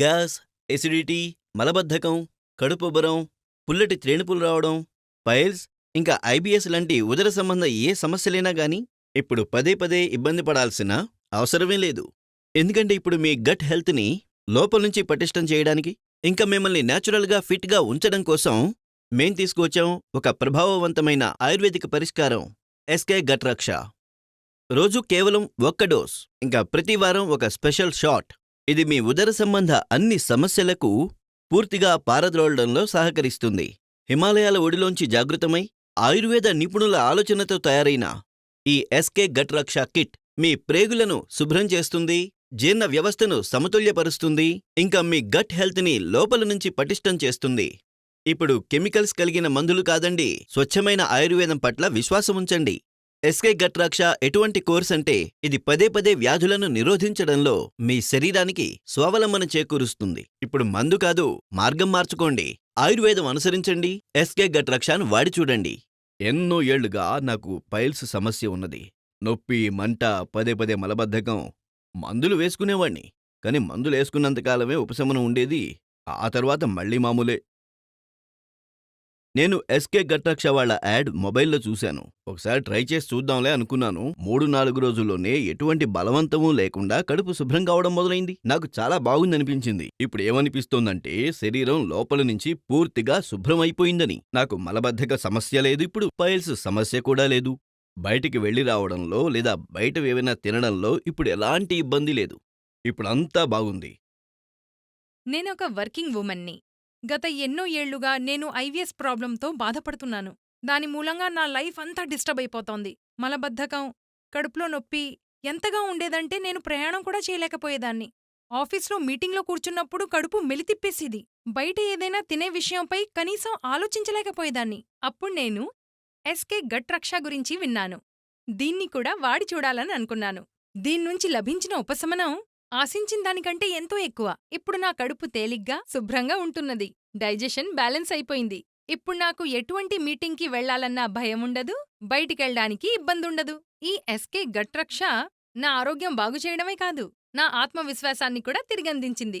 Gas acidity మలబద్ధకం కడుపుబ్బరం పుల్లటి త్రేణుపులు రావడం పైల్స్ ఇంకా ఐబిఎస్ లాంటి ఉదర సంబంధ ఏ సమస్యలైనా కానీ ఇప్పుడు పదే పదే ఇబ్బంది పడాల్సిన అవసరమే లేదు. ఎందుకంటే ఇప్పుడు మీ గట్ హెల్త్ని లోపల నుంచి పటిష్టం చేయడానికి ఇంకా మిమ్మల్ని న్యాచురల్గా ఫిట్గా ఉంచడం కోసం మేం తీసుకువచ్చాం ఒక ప్రభావవంతమైన ఆయుర్వేదిక పరిష్కారం ఎస్కే గట్ రక్ష. రోజు కేవలం ఒక్క డోస్ ఇంకా ప్రతి వారం ఒక స్పెషల్ షాట్. ఇది మీ ఉదర సంబంధ అన్ని సమస్యలకు పూర్తిగా పారద్రోలడంలో సహకరిస్తుంది. హిమాలయాల ఒడిలోంచి జాగృతమై ఆయుర్వేద నిపుణుల ఆలోచనతో తయారైన ఈ ఎస్కే గట్ రక్ష కిట్ మీ ప్రేగులను శుభ్రం చేస్తుంది జీర్ణ వ్యవస్థను సమతుల్యపరుస్తుంది ఇంకా మీ గట్ హెల్త్ని లోపల నుంచి పటిష్టం చేస్తుంది. ఇప్పుడు కెమికల్స్ కలిగిన మందులు కాదండి స్వచ్ఛమైన ఆయుర్వేదం పట్ల విశ్వాసం ఉంచండి ఎస్కే గట్ రక్ష ఎటువంటి కోర్స్ అంటే ఇది పదే పదే వ్యాధులను నిరోధించడంలో మీ శరీరానికి స్వావలంబన చేకూరుస్తుంది. ఇప్పుడు మందు కాదు మార్గం మార్చుకోండి. ఆయుర్వేదం అనుసరించండి ఎస్కే గట్ రక్షను వాడి చూడండి. ఎన్నో ఏళ్ళుగా నాకు పైల్స్ సమస్య ఉన్నది. నొప్పి మంట పదే పదే మలబద్ధకం. మందులు వేసుకునేవాణ్ణి. కానీ మందులు వేసుకున్నంతకాలమే ఉపశమనం ఉండేది. ఆ తర్వాత మళ్ళీ మామూలే. నేను ఎస్కే గట్రక్ష వాళ్ళ యాడ్ మొబైల్లో చూశాను. ఒకసారి ట్రై చేసి చూద్దాంలే అనుకున్నాను. మూడు నాలుగు రోజుల్లోనే ఎటువంటి బలవంతమూ లేకుండా కడుపు శుభ్రం కావడం మొదలైంది. నాకు చాలా బాగుందనిపించింది. ఇప్పుడు ఏమనిపిస్తోందంటే శరీరం లోపల నుంచి పూర్తిగా శుభ్రమైపోయిందని. నాకు మలబద్ధక సమస్య లేదు ఇప్పుడు. పైల్స్ సమస్య కూడా లేదు. బయటికి వెళ్ళి రావడంలో లేదా బయట ఏమైనా తినడంలో ఇప్పుడు ఎలాంటి ఇబ్బంది లేదు. ఇప్పుడంతా బాగుంది. నేనొక వర్కింగ్ ఉమెన్ని. గత ఎన్నో ఏళ్ళుగా నేను ఐవీఎస్ ప్రాబ్లంతో బాధపడుతున్నాను. దాని మూలంగా నా లైఫ్ అంతా డిస్టర్బ్ అయిపోతోంది. మలబద్ధకం కడుపులో నొప్పి ఎంతగా ఉండేదంటే నేను ప్రయాణం కూడా చేయలేకపోయేదాన్ని. ఆఫీస్లో మీటింగ్లో కూర్చున్నప్పుడు కడుపు మెలితిప్పేసేది. బయట ఏదైనా తినే విషయంపై కనీసం ఆలోచించలేకపోయేదాన్ని. అప్పుడు నేను ఎస్కే గట్ రక్ష గురించి విన్నాను. దీన్ని కూడా వాడి చూడాలని అనుకున్నాను. దీన్నుంచి లభించిన ఉపశమనం ఆశించిన దానికంటే ఎంతో ఎక్కువ. ఇప్పుడు నా కడుపు తేలిగ్గా శుభ్రంగా ఉంటున్నది. డైజెషన్ బ్యాలెన్స్ అయిపోయింది. ఇప్పుడు నాకు ఎటువంటి మీటింగ్కి వెళ్ళాలన్నా భయముండదు బయటికెళ్ళడానికి ఇబ్బందుండదు ఈ ఎస్కే గట్రక్ష నా ఆరోగ్యం బాగుచేయడమే కాదు నా ఆత్మవిశ్వాసాన్ని కూడా తిరిగందించింది.